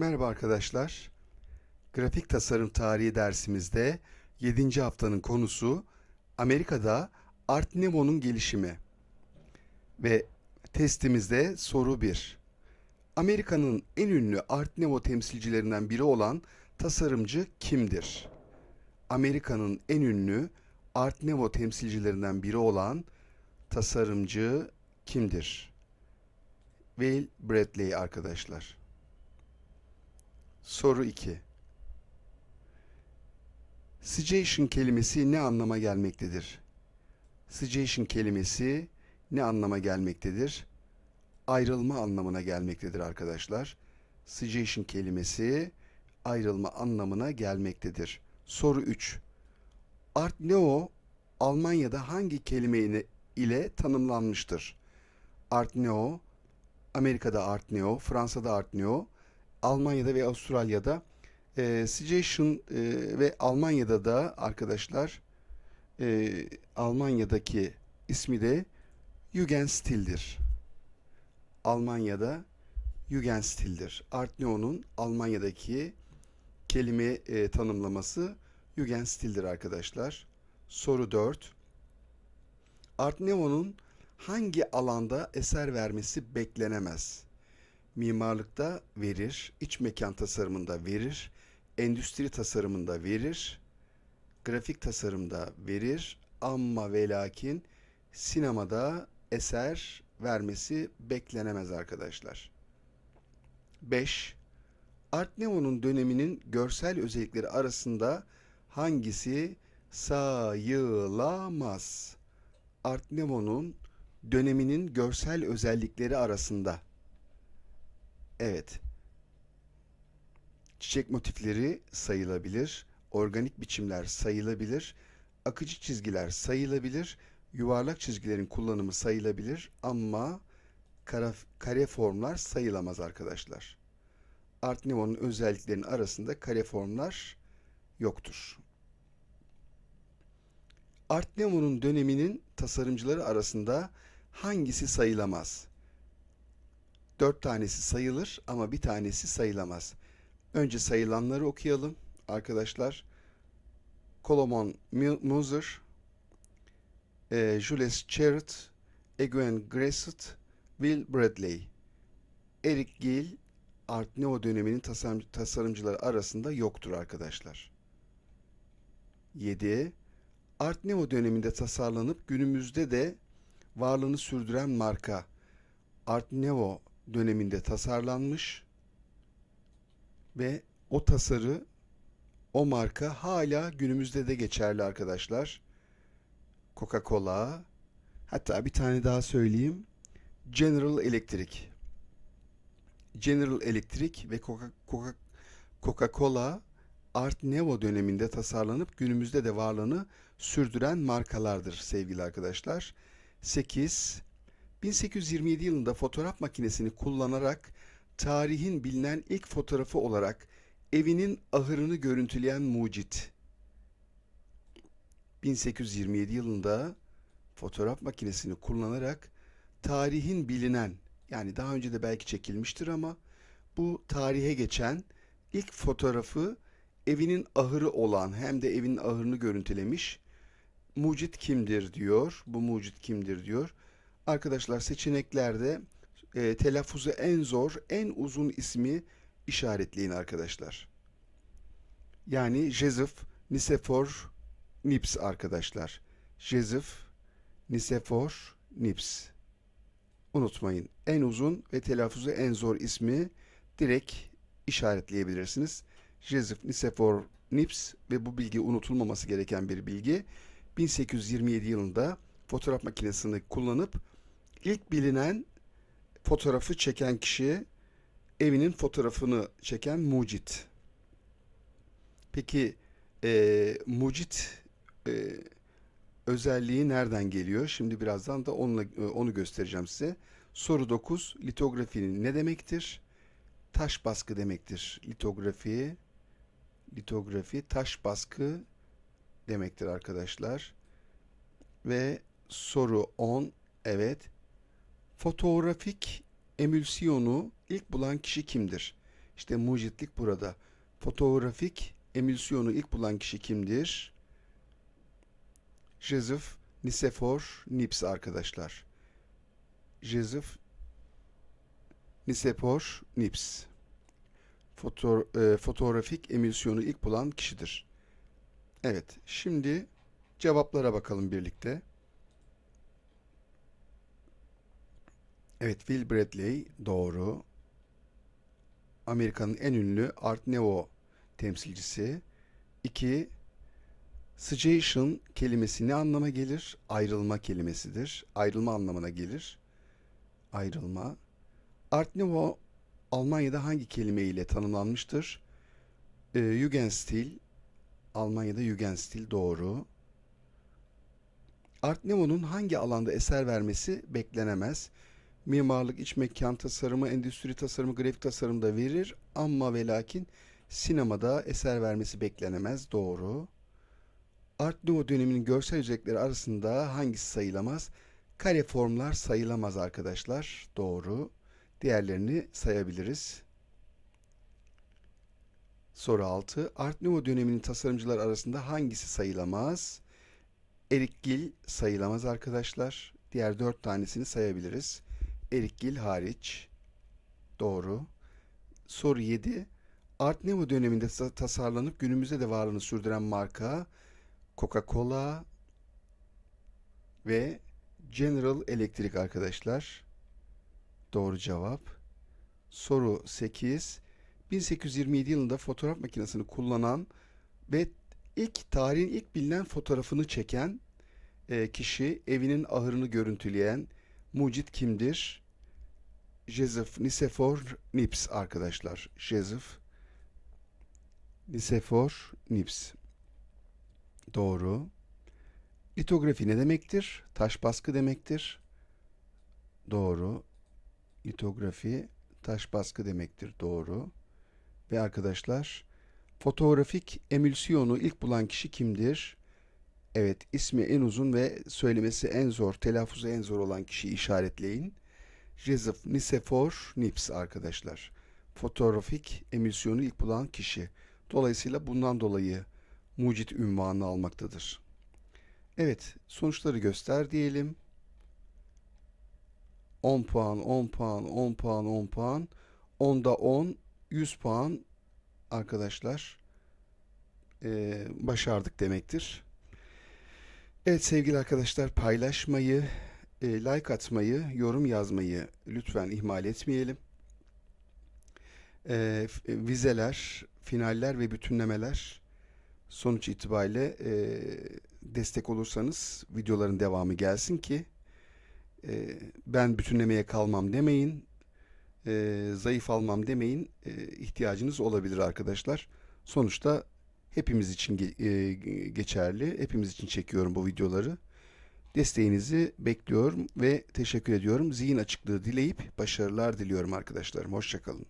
Merhaba arkadaşlar. Grafik tasarım tarihi dersimizde 7. haftanın konusu Amerika'da Art Nouveau'nun gelişimi. Ve testimizde soru 1. Amerika'nın en ünlü Art Nouveau temsilcilerinden biri olan tasarımcı kimdir? Amerika'nın en ünlü Art Nouveau temsilcilerinden biri olan tasarımcı kimdir? Will Bradley arkadaşlar. Soru 2. Suggestion kelimesi ne anlama gelmektedir? Suggestion kelimesi ne anlama gelmektedir? Ayrılma anlamına gelmektedir arkadaşlar. Suggestion kelimesi ayrılma anlamına gelmektedir. Soru 3. Art Nouveau Almanya'da hangi kelime ile- tanımlanmıştır? Art Nouveau, Amerika'da Art Nouveau, Fransa'da Art Nouveau, Almanya'da ve Avustralya'da e, Suggestion e, ve Almanya'da da arkadaşlar e, Almanya'daki ismi de Jugendstil'dir. Almanya'da Jugendstil'dir. Art Nouveau'nun Almanya'daki kelime e, tanımlaması Jugendstil'dir arkadaşlar. Soru 4. Art Nouveau'nun hangi alanda eser vermesi beklenemez? Mimarlıkta verir, iç mekan tasarımında verir, endüstri tasarımında verir, grafik tasarımda verir ama ve lakin sinemada eser vermesi beklenemez arkadaşlar. 5. Art Nouveau'nun döneminin görsel özellikleri arasında hangisi sayılamaz? Art Nouveau'nun döneminin görsel özellikleri arasında Evet. Çiçek motifleri sayılabilir, organik biçimler sayılabilir, akıcı çizgiler sayılabilir, yuvarlak çizgilerin kullanımı sayılabilir ama kara, kare formlar sayılamaz arkadaşlar. Art Nouveau'nun özelliklerinin arasında kare formlar yoktur. Art Nouveau'nun döneminin tasarımcıları arasında hangisi sayılamaz? Dört tanesi sayılır ama bir tanesi sayılamaz. Önce sayılanları okuyalım arkadaşlar. Solomon Muser, e, Jules Cherut, Egwene Grasset, Will Bradley. Eric Gill, Art Nouveau döneminin tasarım, tasarımcıları arasında yoktur arkadaşlar. 7. Art Nouveau döneminde tasarlanıp günümüzde de varlığını sürdüren marka Art Nouveau döneminde tasarlanmış ve o tasarı, o marka hala günümüzde de geçerli arkadaşlar. Coca-Cola, hatta bir tane daha söyleyeyim. General Electric. General Electric ve Coca- Coca- Coca-Cola Art Nouveau döneminde tasarlanıp günümüzde de varlığını sürdüren markalardır sevgili arkadaşlar. 8. 1827 yılında fotoğraf makinesini kullanarak tarihin bilinen ilk fotoğrafı olarak evinin ahırını görüntüleyen mucit. 1827 yılında fotoğraf makinesini kullanarak tarihin bilinen yani daha önce de belki çekilmiştir ama bu tarihe geçen ilk fotoğrafı evinin ahırı olan hem de evin ahırını görüntülemiş. Mucit kimdir diyor. Bu mucit kimdir diyor. Arkadaşlar seçeneklerde e, telaffuzu en zor, en uzun ismi işaretleyin arkadaşlar. Yani Jezef, Nisefor, Nips arkadaşlar. Jezef, Nisefor, Nips. Unutmayın. En uzun ve telaffuzu en zor ismi direkt işaretleyebilirsiniz. Jezef, Nisefor, Nips ve bu bilgi unutulmaması gereken bir bilgi. 1827 yılında fotoğraf makinesini kullanıp ilk bilinen fotoğrafı çeken kişi evinin fotoğrafını çeken mucit. Peki e, mucit e, özelliği nereden geliyor? Şimdi birazdan da onunla, e, onu göstereceğim size. Soru 9. Litografinin ne demektir? Taş baskı demektir. Litografi litografi taş baskı demektir arkadaşlar. Ve soru 10. Evet. Fotoğrafik emülsiyonu ilk bulan kişi kimdir? İşte mucitlik burada. Fotoğrafik emülsiyonu ilk bulan kişi kimdir? Joseph Nicephore Niepce arkadaşlar. Joseph Nicephore Niepce. Foto, e, fotoğrafik emülsiyonu ilk bulan kişidir. Evet, şimdi cevaplara bakalım birlikte. Evet, Will Bradley doğru. Amerika'nın en ünlü Art Nouveau temsilcisi. 2. Suggestion kelimesi ne anlama gelir? Ayrılma kelimesidir. Ayrılma anlamına gelir. Ayrılma. Art Nouveau Almanya'da hangi kelime ile tanımlanmıştır? E, Jugendstil. Almanya'da Jugendstil doğru. Art Nouveau'nun hangi alanda eser vermesi beklenemez? Mimarlık, iç mekan tasarımı, endüstri tasarımı, grafik tasarımı da verir ama ve lakin sinemada eser vermesi beklenemez. Doğru. Art Nouveau döneminin görsel özellikleri arasında hangisi sayılamaz? Kare formlar sayılamaz arkadaşlar. Doğru. Diğerlerini sayabiliriz. Soru 6. Art Nouveau döneminin tasarımcılar arasında hangisi sayılamaz? Eric Gill sayılamaz arkadaşlar. Diğer dört tanesini sayabiliriz. Eric Gill hariç. Doğru. Soru 7. Art Nouveau döneminde ta- tasarlanıp günümüzde de varlığını sürdüren marka Coca-Cola ve General Electric arkadaşlar. Doğru cevap. Soru 8. 1827 yılında fotoğraf makinesini kullanan ve ilk tarihin ilk bilinen fotoğrafını çeken e, kişi evinin ahırını görüntüleyen mucit kimdir? Joseph Nicephore Niepce arkadaşlar. Joseph Nicephore Niepce. Doğru. Litografi ne demektir? Taş baskı demektir. Doğru. Litografi taş baskı demektir. Doğru. Ve arkadaşlar fotoğrafik emülsiyonu ilk bulan kişi kimdir? Evet, ismi en uzun ve söylemesi en zor, telaffuzu en zor olan kişiyi işaretleyin. Joseph Nicephore Niepce arkadaşlar. Fotoğrafik emülsiyonu ilk bulan kişi. Dolayısıyla bundan dolayı mucit ünvanını almaktadır. Evet, sonuçları göster diyelim. 10 puan, 10 puan, 10 puan, 10 puan. 10'da 10, 100 puan arkadaşlar eee, başardık demektir. Evet sevgili arkadaşlar paylaşmayı, e, like atmayı, yorum yazmayı lütfen ihmal etmeyelim. E, f- e, vizeler, finaller ve bütünlemeler sonuç itibariyle e, destek olursanız videoların devamı gelsin ki e, ben bütünlemeye kalmam demeyin, e, zayıf almam demeyin, e, ihtiyacınız olabilir arkadaşlar. Sonuçta hepimiz için ge- e, geçerli, hepimiz için çekiyorum bu videoları. Desteğinizi bekliyorum ve teşekkür ediyorum. Zihin açıklığı dileyip başarılar diliyorum arkadaşlarım. Hoşçakalın.